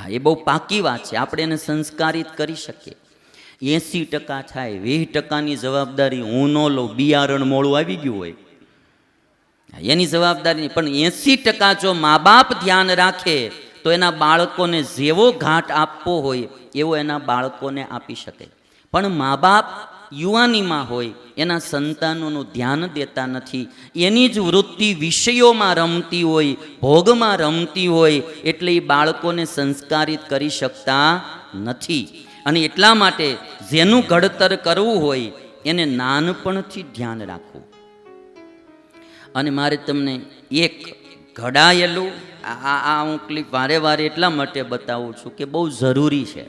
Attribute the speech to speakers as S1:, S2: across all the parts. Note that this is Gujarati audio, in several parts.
S1: હા, એ બહુ પાકી વાત છે. આપણે એને સંસ્કારિત કરી શકીએ. એંસી ટકા થાય, વીસ ટકાની જવાબદારી હું ન લઉં, બિયારણ મોડું આવી ગયું હોય. એની જવાબદારી પણ એંસી ટકા જો મા બાપ ધ્યાન રાખે, તો એના બાળકોને જેવો ઘાટ આપવો હોય, એવો એના બાળકોને આપી શકે. પણ મા બાપ યુવાનીમાં હોય, એના સંતાનોનું ધ્યાન દેતા નથી. એની જ વૃત્તિ વિષયોમાં રમતી હોય, ભોગમાં રમતી હોય, એટલે એ બાળકોને સંસ્કારિત કરી શકતા નથી. અને એટલા માટે જેનું ઘડતર કરવું હોય, એને નાનપણથી ધ્યાન રાખવું. અને મારે તમને એક ઘડાયેલું, આ, આ- હું ક્લિપ વારે વારે એટલા માટે બતાવું છું કે બહુ જરૂરી છે.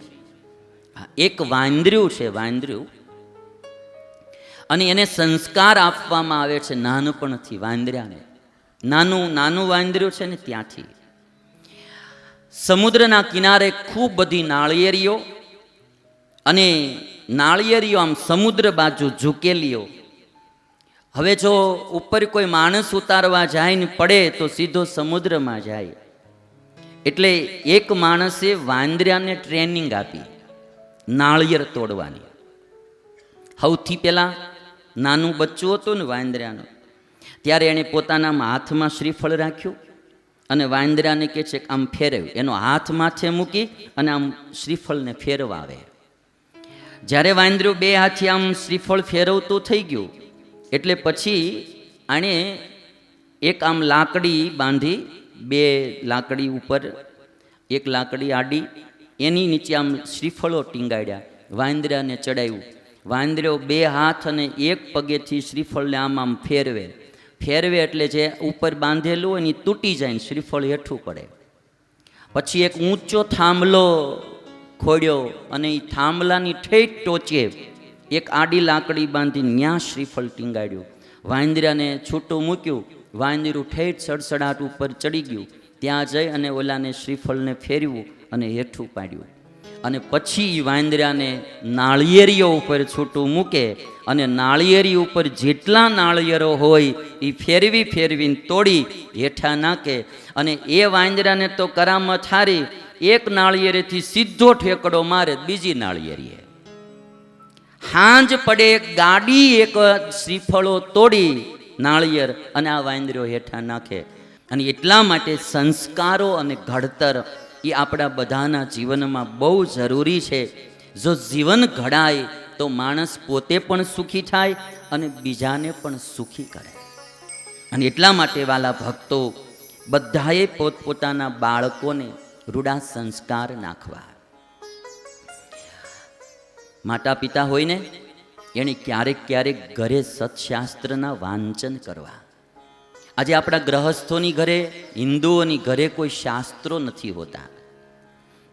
S1: એક વાંદર્યું છે, વાંદર્યું. અને એને સંસ્કાર આપવામાં આવે છે. નાનપણથી વાંદર્યાને નાનું નાનું વાંદર્યું છે ને ત્યાંથી. સમુદ્રના કિનારે ખૂબ બધી નાળિયેરીઓ અને નાળિયેરીઓ આમ સમુદ્ર બાજુ ઝૂકેલીઓ. હવે જો ઉપર કોઈ માણસ ઉતારવા જાય ને પડે તો સીધો સમુદ્રમાં જાય. એટલે એક માણસે વાંદરાને ટ્રેનિંગ આપી, નાળિયેર તોડવાની. સૌથી પહેલાં નાનું બચ્ચું હતું ને વાંદરાનું. ત્યારે એણે પોતાના હાથમાં શ્રીફળ રાખ્યું અને વાંદરાને કહે છે કે આમ ફેરવ્યું એનો હાથ માથે મૂકી અને આમ શ્રીફળને ફેરવાવે. જ્યારે વાંદરું બે હાથે આમ શ્રીફળ ફેરવતું થઈ ગયું, એટલે પછી આણે એક આમ લાકડી બાંધી, બે લાકડી ઉપર એક લાકડી આડી, એની નીચે આમ શ્રીફળો ટીંગાડ્યા. વાંદરાને ચડાવ્યું વાંદરો બે હાથ અને એક પગેથી શ્રીફળને આમ આમ ફેરવે. ફેરવે એટલે જે ઉપર બાંધેલું હોય ને તૂટી જાય ને શ્રીફળ હેઠું પડે. પછી એક ઊંચો થાંભલો ખોડ્યો અને એ થાંભલાની ઠેઠ ટોચે એક આડી લાકડી બાંધી ન્યા શ્રીફળ ટીંગાડ્યું. વાંદરાને છૂટું મૂક્યું. વાંદરું ઠેઠ સડસડાટ ઉપર ચડી ગયું. ત્યાં જઈ અને ઓલાને શ્રીફળને ફેરવ્યું અને હેઠું પાડ્યું. અને પછી એ વાંદરાને નાળિયેરીઓ ઉપર છૂટું મૂકે અને નાળિયેરી ઉપર જેટલા નાળિયેરો હોય એ ફેરવી ફેરવીને તોડી હેઠા નાખે. અને એ વાંદરાને તો કરામત હારી, એક નાળિયેરીથી સીધો ઠેકડો મારે, બીજી નાળિયેરીએ. હાંજ પડે ગાડી, એક શ્રીફળો તોડી નાળિયેર અને આ વાંદરો હેઠા નાખે. અને એટલા માટે સંસ્કારો અને ઘડતર એ આપણા બધાના જીવનમાં બહુ જરૂરી છે. જો જીવન ઘડાય, તો માણસ પોતે પણ સુખી થાય અને બીજાને પણ સુખી કરે. અને એટલા માટે વાલા ભક્તો, બધાએ પોતપોતાના બાળકોને રૂડા સંસ્કાર નાખવા. માતા પિતા હોય ને એણે ક્યારેક ક્યારેક ઘરે સત્શાસ્ત્રના વાંચન કરવા. આજે આપણા ગ્રહસ્થોની ઘરે, હિન્દુઓની ઘરે કોઈ શાસ્ત્રો નથી હોતા.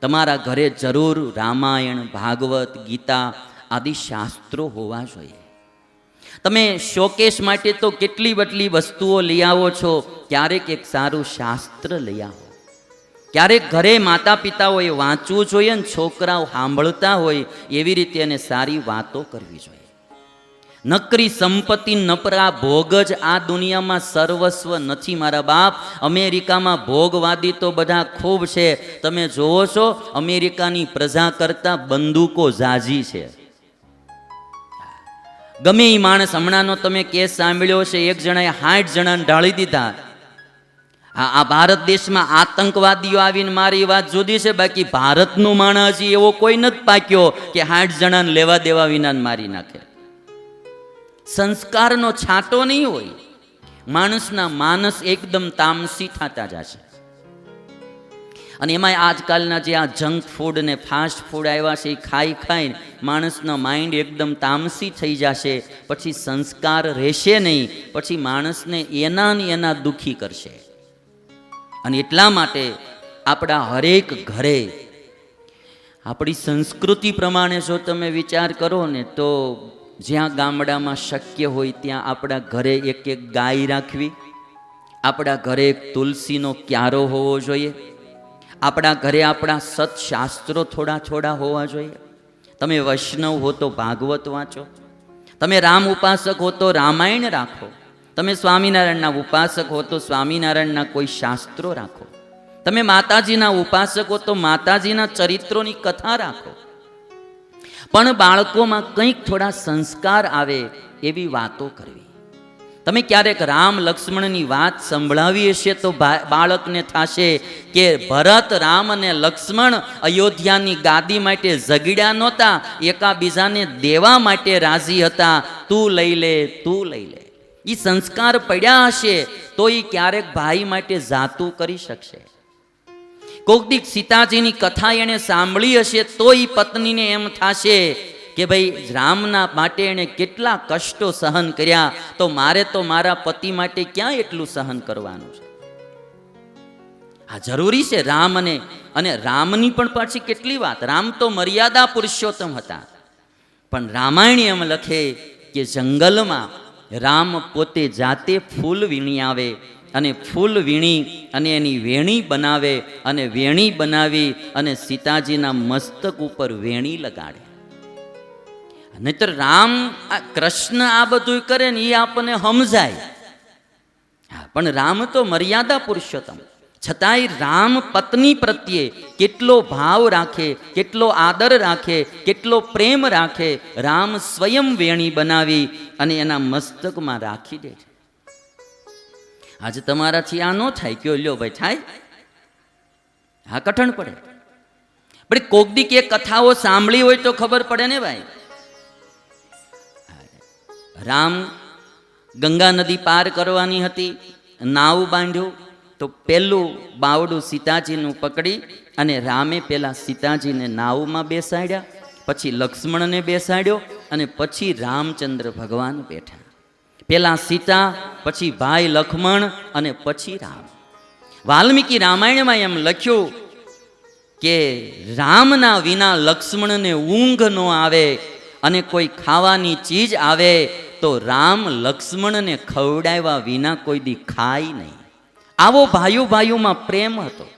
S1: તમારા ઘરે જરૂર રામાયણ, ભાગવત, ગીતા આદિ શાસ્ત્રો હોવા જોઈએ. તમે શોકેશ માટે તો કેટલી બટલી વસ્તુઓ લઈ આવો છો, ક્યારેક એક સારું શાસ્ત્ર લઈ આવો. ક્યારેક ઘરે માતા પિતાઓએ વાંચવું જોઈએ ને છોકરાઓ સાંભળતા હોય, એવી રીતે એને સારી વાતો કરવી જોઈએ. નકરી સંપત્તિ નપરા ભોગ જ આ દુનિયામાં સર્વસ્વ નથી મારા બાપ. અમેરિકામાં ભોગવાદી તો બધા ખૂબ છે. તમે જોવો છો, અમેરિકાની પ્રજા કરતાં બંદૂકો ઝાઝી છે. ગમે એ માણસ હમણાંનો તમે કેસ સાંભળ્યો છે એક જણાએ સાઠ જણાને ઢાળી દીધા. હા આ ભારત દેશમાં આતંકવાદીઓ આવીને મારી વાત જુદી છે, બાકી ભારતનું માણસ હજી એવો કોઈ નથી પાક્યો કે સાઠ જણાને લેવા દેવા વિનાને મારી નાખે. સંસ્કારનો છાંટો નહીં હોય, માણસના માનસ એકદમ તામસી થતા જશે. અને એમાં આજકાલના જે આ જંક ફૂડ ને ફાસ્ટ ફૂડ આવ્યા છે, એ ખાઈ ખાઈને માણસનો માઇન્ડ એકદમ તામસી થઈ જશે, પછી સંસ્કાર રહેશે નહીં, પછી માણસને એના ને એના દુઃખી કરશે. અને એટલા માટે આપણા હરેક ઘરે આપણી સંસ્કૃતિ પ્રમાણે જો તમે વિચાર કરો ને તો જ્યાં ગામડામાં શક્ય હોય ત્યાં આપણા ઘરે એક એક ગાય રાખવી. આપણા ઘરે એક તુલસીનો ક્યારો હોવો જોઈએ. આપણા ઘરે આપણા સત્શાસ્ત્રો થોડા થોડા હોવા જોઈએ. તમે વૈષ્ણવ હો તો ભાગવત વાંચો. તમે રામ ઉપાસક હો તો રામાયણ રાખો. તમે સ્વામિનારાયણના ઉપાસક હો તો સ્વામિનારાયણના કોઈ શાસ્ત્રો રાખો. તમે માતાજીના ઉપાસકો તો માતાજીના ચરિત્રોની કથા રાખો. પણ બાળકોમાં કંઈક થોડા સંસ્કાર આવે એવી વાતો કરવી. તમે ક્યારેક રામ લક્ષ્મણની વાત સંભળાવી હશે તો બાળકને થશે કે ભરત, રામ અને લક્ષ્મણ અયોધ્યાની ગાદી માટે ઝગડ્યા નહોતા, એકાબીજાને દેવા માટે રાજી હતા. તું લઈ લે, તું લઈ લે. એ સંસ્કાર પડ્યા હશે તો એ ક્યારેક ભાઈ માટે જાતું કરી શકશે. કોક દીક સીતાજીની કથા એણે સાંભળી હશે તો એ પત્નીને એમ થશે કે ભાઈ, રામના માટે એણે કેટલા કષ્ટો સહન કર્યા, તો મારે તો મારા પતિ માટે ક્યાં એટલું સહન કરવાનું છે? આ જરૂરી છે રામ અને અને રામની પણ પાછી કેટલી વાત, રામ તો મર્યાદા પુરુષોત્તમ હતા. પણ રામાયણ એમ લખે કે જંગલમાં રામ પોતે જાતે ફૂલ વીણી આવે અને ફૂલ વીણી અને એની વેણી બનાવે અને વેણી બનાવી અને સીતાજીના મસ્તક ઉપર વેણી લગાડે. નહીતર રામ કૃષ્ણ આ બધું કરે ને એ આપણને સમજાય. પણ રામ તો મર્યાદા પુરુષોત્તમ. છતાંય રામ પત્ની પ્રત્યે કેટલો ભાવ રાખે, કેટલો આદર રાખે, કેટલો પ્રેમ રાખે, રામ સ્વયં વેણી બનાવી અને એના મસ્તકમાં રાખી દે છે. આજે તમારાથી આ ન થાય કયો લ્યો ભાઈ થાય? હા, કઠણ પડે. પણ કોક દીક એ કથાઓ સાંભળી હોય તો ખબર પડે ને ભાઈ. રામ ગંગા નદી પાર કરવાની હતી, નાવ બાંધ્યું, તો પેલું બાવડું સીતાજીનું પકડી અને રામે પેલા સીતાજીને નાવમાં બેસાડ્યા, પછી લક્ષ્મણને બેસાડ્યો અને પછી રામચંદ્ર ભગવાન બેઠા. પેલા સીતા, પછી ભાઈ લક્ષ્મણ અને પછી રામ. વાલ્મીકી રામાયણમાં એમ લખ્યું કે રામના વિના લક્ષ્મણને ઊંઘ ન આવે અને કોઈ ખાવાની ચીજ આવે તો રામ લક્ષ્મણને ખવડાવ્યા વિના કોઈ દી ખાય નહીં. આવો ભાઈઓ ભાઈઓમાં પ્રેમ હતો.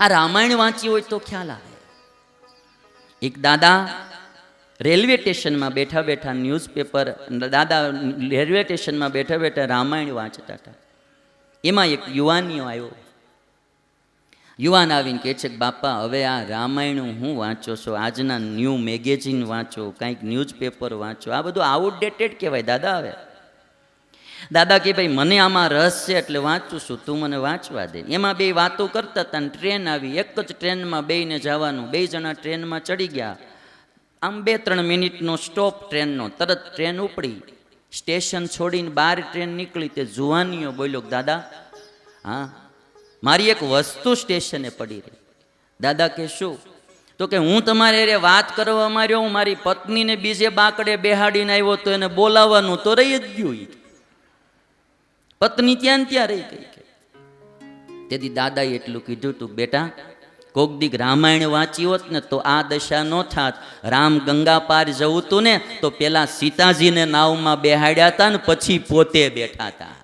S1: આ રામાયણ વાંચી હોય તો ખ્યાલ આવે. એક દાદા રેલવે સ્ટેશનમાં બેઠા બેઠા ન્યૂઝપેપર, દાદા રેલવે સ્ટેશનમાં બેઠા બેઠા રામાયણ વાંચતા હતા. એમાં એક યુવાનીઓ આવ્યો. યુવાન આવીને કહે છે કે, બાપા, હવે આ રામાયણ હું વાંચો છો? આજના ન્યૂ મેગેઝિન વાંચો, કાંઈક ન્યૂઝપેપર વાંચો? આ બધું આઉટડેટેડ કહેવાય, દાદા હવે. દાદા કે, ભાઈ, મને આમાં રસ છે એટલે વાંચું છું, તું મને વાંચવા દે. એમાં બે વાતો કરતા હતા ને ટ્રેન આવી. એક જ ટ્રેનમાં બેયને જવાનું. બે જણા ટ્રેનમાં ચડી ગયા. આમ બે, ત્રણ મિનિટનો સ્ટોપ ટ્રેનનો તરત ટ્રેન ઉપડી. સ્ટેશન છોડીને બહાર ટ્રેન નીકળી તે જુવાનીઓ બોલ્યો, દાદા, હા, મારી એક વસ્તુ સ્ટેશને પડી રહી. દાદા કે, શું? તો કે, હું તમારે રે વાત કરવા માર્યો, હું મારી પત્નીને બીજે બાકડે બેહાડીને આવ્યો તો એને બોલાવવાનું તો રહી જ ગયું. પત્ની ત્યાં ત્યાં રહી ગઈ તેથી દાદાએ એટલું કીધું તું, બેટા કોક દીક રામાયણ વાંચી હોત ને તો આ દશા ન થાત. રામ ગંગા પાર જવું તું ને તો પેલા સીતાજીને નાવમાં બેહાડ્યા હતા ને પછી પોતે બેઠા હતા